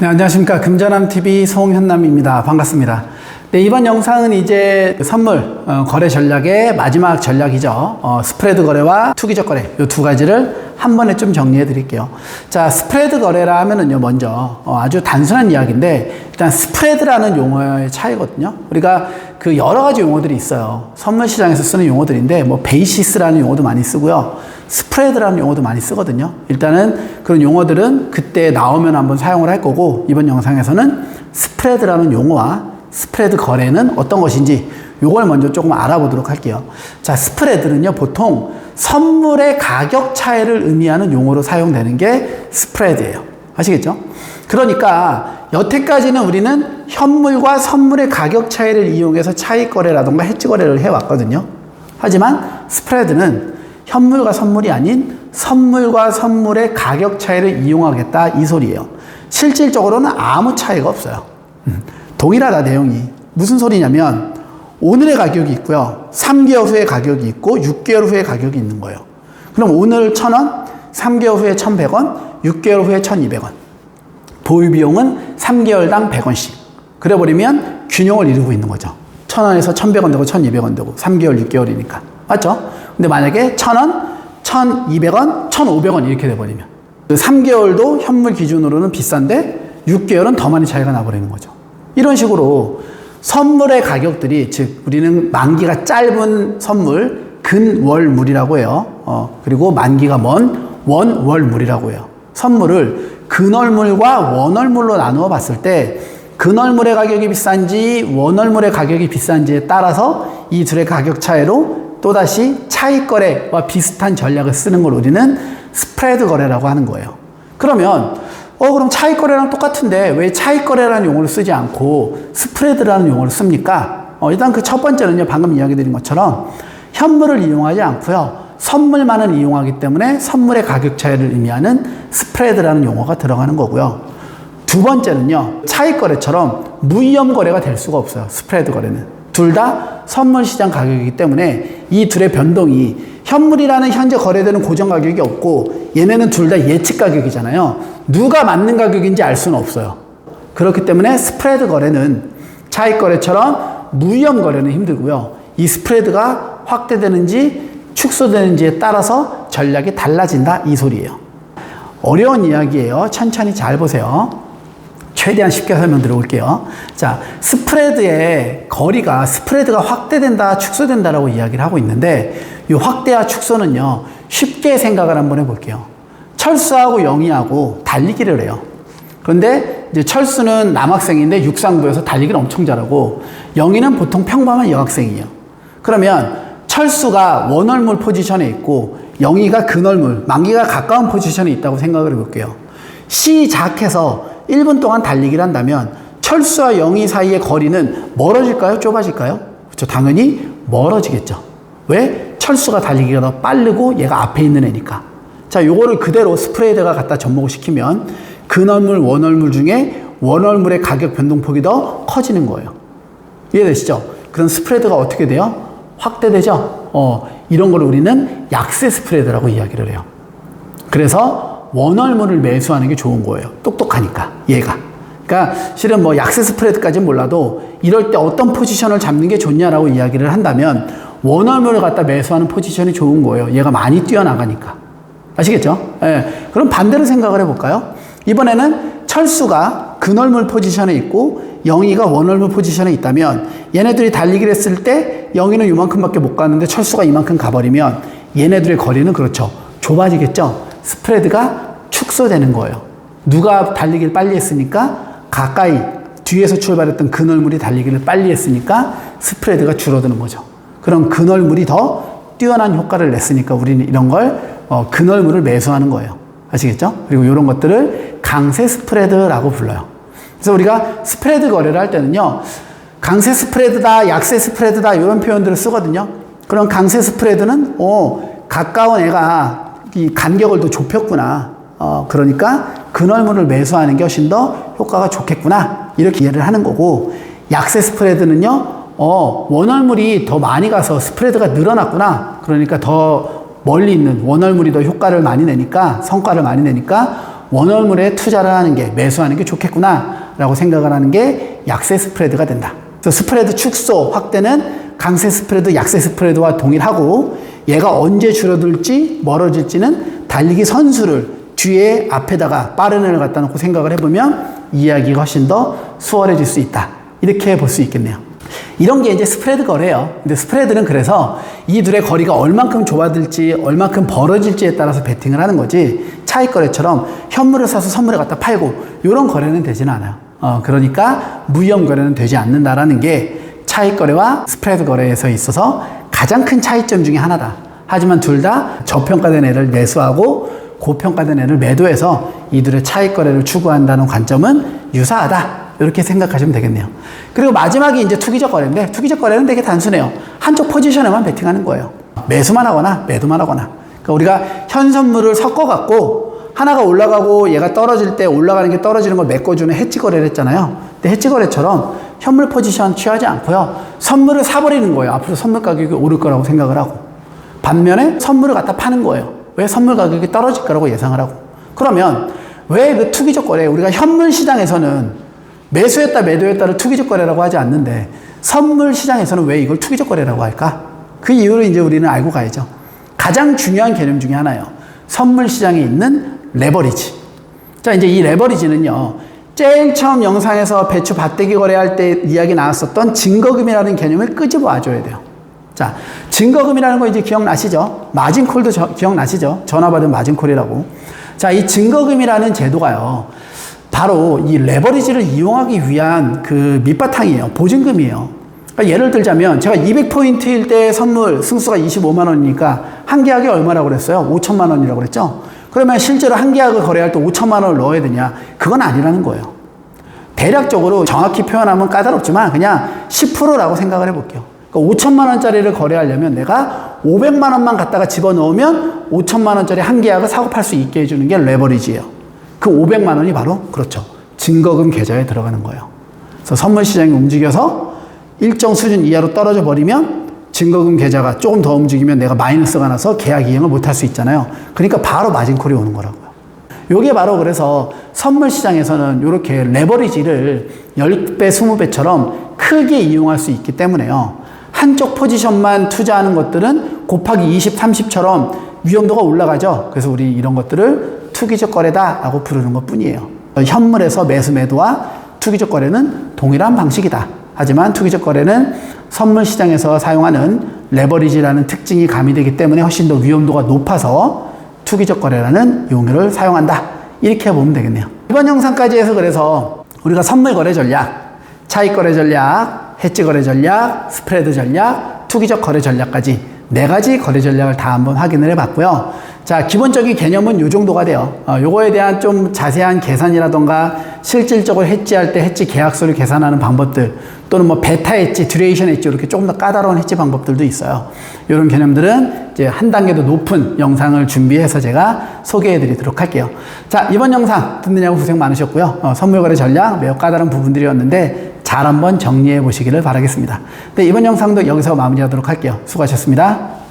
네, 안녕하십니까. 금전함TV 송현남입니다. 반갑습니다. 네, 이번 영상은 이제 선물 어, 거래 전략의 마지막 전략이죠. 어, 스프레드 거래와 투기적 거래 이 두 가지를 한 번에 좀 정리해 드릴게요. 자, 스프레드 거래라 하면은요, 먼저 어, 아주 단순한 이야기인데 일단 스프레드라는 용어의 차이거든요. 우리가 그 여러 가지 용어들이 있어요. 선물 시장에서 쓰는 용어들인데 뭐 베이시스라는 용어도 많이 쓰고요. 스프레드라는 용어도 많이 쓰거든요. 일단은 그런 용어들은 그때 나오면 한번 사용을 할 거고 이번 영상에서는 스프레드라는 용어와 스프레드 거래는 어떤 것인지 요걸 먼저 조금 알아보도록 할게요. 자, 스프레드는요, 보통 선물의 가격 차이를 의미하는 용어로 사용되는 게 스프레드예요. 아시겠죠? 그러니까 여태까지는 우리는 현물과 선물의 가격 차이를 이용해서 차익 거래라던가 해지 거래를 해왔거든요. 하지만 스프레드는 현물과 선물이 아닌 선물과 선물의 가격 차이를 이용하겠다 이 소리예요. 실질적으로는 아무 차이가 없어요. 음, 동일하다 내용이 무슨 소리냐면 오늘의 가격이 있고요. 3개월 후의 가격이 있고 6개월 후의 가격이 있는 거예요. 그럼 오늘 1,000원, 3개월 후에 1,100원, 6개월 후에 1,200원. 보유 비용은 3개월당 100원씩. 그래 버리면 균형을 이루고 있는 거죠. 1,000원에서 1,100원 되고 1,200원 되고 3개월, 6개월이니까. 맞죠? 근데 만약에 1,000원, 1,200원, 1,500원 이렇게 돼 버리면 3개월도 현물 기준으로는 비싼데 6개월은 더 많이 차이가 나 버리는 거죠. 이런 식으로 선물의 가격들이 즉 우리는 만기가 짧은 선물 근월물이라고 해요. 어, 그리고 만기가 먼 원월물이라고 해요. 선물을 근월물과 원월물로 나누어 봤을 때 근월물의 가격이 비싼지 원월물의 가격이 비싼지에 따라서 이 둘의 가격 차이로 또다시 차익 거래와 비슷한 전략을 쓰는 걸 우리는 스프레드 거래라고 하는 거예요. 그러면 어, 그럼 차익 거래랑 똑같은데 왜 차익 거래라는 용어를 쓰지 않고 스프레드라는 용어를 씁니까? 어, 일단 그 첫 번째는요, 방금 이야기 드린 것처럼 현물을 이용하지 않고요, 선물만을 이용하기 때문에 선물의 가격 차이를 의미하는 스프레드라는 용어가 들어가는 거고요. 두 번째는요, 차익 거래처럼 무위험 거래가 될 수가 없어요, 스프레드 거래는. 둘 다 선물 시장 가격이기 때문에 이 둘의 변동이 현물이라는 현재 거래되는 고정 가격이 없고 얘네는 둘 다 예측 가격이잖아요. 누가 맞는 가격인지 알 수는 없어요. 그렇기 때문에 스프레드 거래는 차익 거래처럼 무위험 거래는 힘들고요. 이 스프레드가 확대되는지 축소되는지에 따라서 전략이 달라진다 이 소리예요. 어려운 이야기예요. 천천히 잘 보세요. 최대한 쉽게 설명드려 볼게요. 자, 스프레드의 거리가, 스프레드가 확대된다, 축소된다라고 이야기를 하고 있는데, 이 확대와 축소는요, 쉽게 생각을 한번 해 볼게요. 철수하고 영희하고 달리기를 해요. 그런데 이제 철수는 남학생인데 육상부에서 달리기를 엄청 잘하고, 영희는 보통 평범한 여학생이에요. 그러면 철수가 원월물 포지션에 있고, 영희가 근월물, 만기가 가까운 포지션에 있다고 생각을 해볼게요. 시작해서 1분 동안 달리기를 한다면 철수와 영희 사이의 거리는 멀어질까요? 좁아질까요? 그렇죠. 당연히 멀어지겠죠. 왜? 철수가 달리기가 더 빠르고 얘가 앞에 있는 애니까. 자, 요거를 그대로 스프레드가 갖다 접목을 시키면 근월물, 원월물 중에 원월물의 가격 변동폭이 더 커지는 거예요. 이해되시죠? 그럼 스프레드가 어떻게 돼요? 확대되죠? 어, 이런 걸 우리는 약세 스프레드라고 이야기를 해요. 그래서 원월물을 매수하는 게 좋은 거예요. 똑똑하니까, 얘가. 그러니까 실은 뭐 약세 스프레드까지는 몰라도 이럴 때 어떤 포지션을 잡는 게 좋냐라고 이야기를 한다면 원월물을 갖다 매수하는 포지션이 좋은 거예요. 얘가 많이 뛰어나가니까. 아시겠죠? 예. 그럼 반대로 생각을 해볼까요? 이번에는 철수가 근월물 포지션에 있고 영희가 원월물 포지션에 있다면 얘네들이 달리기를 했을 때 영희는 이만큼밖에 못 가는데 철수가 이만큼 가버리면 얘네들의 거리는 그렇죠. 좁아지겠죠? 스프레드가 축소되는 거예요. 누가 달리기를 빨리 했으니까 가까이 뒤에서 출발했던 근월물이 달리기를 빨리 했으니까 스프레드가 줄어드는 거죠. 그럼 근월물이 더 뛰어난 효과를 냈으니까 우리는 이런 걸 어, 근월물을 매수하는 거예요. 아시겠죠? 그리고 이런 것들을 강세 스프레드라고 불러요. 그래서 우리가 스프레드 거래를 할 때는요, 강세 스프레드다, 약세 스프레드다, 이런 표현들을 쓰거든요. 그럼 강세 스프레드는, 어, 가까운 애가 이 간격을 더 좁혔구나. 어, 그러니까 근월물을 매수하는 게 훨씬 더 효과가 좋겠구나. 이렇게 이해를 하는 거고, 약세 스프레드는요, 어, 원월물이 더 많이 가서 스프레드가 늘어났구나. 그러니까 더 멀리 있는 원월물이 더 효과를 많이 내니까, 성과를 많이 내니까, 원월물에 투자를 하는 게 매수하는 게 좋겠구나 라고 생각을 하는 게 약세 스프레드가 된다. 그래서 스프레드 축소 확대는 강세 스프레드, 약세 스프레드와 동일하고 얘가 언제 줄어들지 멀어질지는 달리기 선수를 뒤에 앞에다가 빠른 애를 갖다 놓고 생각을 해보면 이야기가 훨씬 더 수월해질 수 있다. 이렇게 볼 수 있겠네요. 이런 게 이제 스프레드 거래예요. 근데 스프레드는 그래서 이 둘의 거리가 얼만큼 좁아질지, 얼만큼 벌어질지에 따라서 베팅을 하는 거지. 차익 거래처럼 현물을 사서 선물을 갖다 팔고 이런 거래는 되지는 않아요. 어, 그러니까 무위험 거래는 되지 않는다라는 게 차익 거래와 스프레드 거래에서 있어서 가장 큰 차이점 중에 하나다. 하지만 둘 다 저평가된 애를 매수하고 고평가된 애를 매도해서 이들의 차익 거래를 추구한다는 관점은 유사하다. 이렇게 생각하시면 되겠네요. 그리고 마지막이 이제 투기적 거래인데 투기적 거래는 되게 단순해요. 한쪽 포지션에만 베팅하는 거예요. 매수만 하거나 매도만 하거나. 그러니까 우리가 현 선물을 섞어 갖고 하나가 올라가고 얘가 떨어질 때 올라가는 게 떨어지는 걸 메꿔주는 해치 거래를 했잖아요. 근데 해치 거래처럼 현물 포지션 취하지 않고요. 선물을 사버리는 거예요. 앞으로 선물 가격이 오를 거라고 생각을 하고. 반면에 선물을 갖다 파는 거예요. 왜 선물 가격이 떨어질 거라고 예상을 하고. 그러면 왜 그 투기적 거래, 우리가 현물 시장에서는 매수했다 매도했다를 투기적 거래라고 하지 않는데 선물 시장에서는 왜 이걸 투기적 거래라고 할까? 그 이유를 이제 우리는 알고 가야죠. 가장 중요한 개념 중에 하나예요. 선물 시장에 있는 레버리지. 자, 이제 이 레버리지는요. 제일 처음 영상에서 배추 밭대기 거래할 때 이야기 나왔었던 증거금이라는 개념을 끄집어 와 줘야 돼요. 자, 증거금이라는 거 이제 기억나시죠? 마진콜도 저- 기억나시죠? 전화받은 마진콜이라고. 자, 이 증거금이라는 제도가요. 바로 이 레버리지를 이용하기 위한 그 밑바탕이에요. 보증금이에요. 그러니까 예를 들자면 제가 200포인트일 때 선물 승수가 25만 원이니까 한 계약이 얼마라고 그랬어요? 5천만 원이라고 그랬죠? 그러면 실제로 한 계약을 거래할 때 5천만 원을 넣어야 되냐? 그건 아니라는 거예요. 대략적으로 정확히 표현하면 까다롭지만 그냥 10%라고 생각을 해볼게요. 그러니까 5천만 원짜리를 거래하려면 내가 500만 원만 갖다가 집어넣으면 5천만 원짜리 한 계약을 사고 팔 수 있게 해주는 게 레버리지예요. 그 500만 원이 바로 그렇죠. 증거금 계좌에 들어가는 거예요. 그래서 선물 시장이 움직여서 일정 수준 이하로 떨어져 버리면 증거금 계좌가 조금 더 움직이면 내가 마이너스가 나서 계약 이행을 못 할 수 있잖아요. 그러니까 바로 마진콜이 오는 거라고요. 요게 바로 그래서 선물 시장에서는 이렇게 레버리지를 10배, 20배처럼 크게 이용할 수 있기 때문에요. 한쪽 포지션만 투자하는 것들은 곱하기 20, 30처럼 위험도가 올라가죠. 그래서 우리 이런 것들을 투기적 거래다라고 부르는 것 뿐이에요. 현물에서 매수 매도와 투기적 거래는 동일한 방식이다. 하지만 투기적 거래는 선물 시장에서 사용하는 레버리지라는 특징이 가미되기 때문에 훨씬 더 위험도가 높아서 투기적 거래라는 용어를 사용한다. 이렇게 보면 되겠네요. 이번 영상까지 해서 그래서 우리가 선물 거래 전략, 차익 거래 전략, 해지 거래 전략, 스프레드 전략, 투기적 거래 전략까지 네 가지 거래 전략을 다 한번 확인을 해 봤고요. 자, 기본적인 개념은 요 정도가 돼요. 어, 요거에 대한 좀 자세한 계산이라던가 실질적으로 해지할 때 해지 계약서를 계산하는 방법들 또는 뭐 베타 해지, 듀레이션 해지 이렇게 조금 더 까다로운 해지 방법들도 있어요. 이런 개념들은 이제 한 단계 더 높은 영상을 준비해서 제가 소개해 드리도록 할게요. 자, 이번 영상 듣느냐고 고생 많으셨고요. 어, 선물 거래 전략 매우 까다로운 부분들이었는데 잘 한번 정리해 보시기를 바라겠습니다. 네, 이번 영상도 여기서 마무리하도록 할게요. 수고하셨습니다.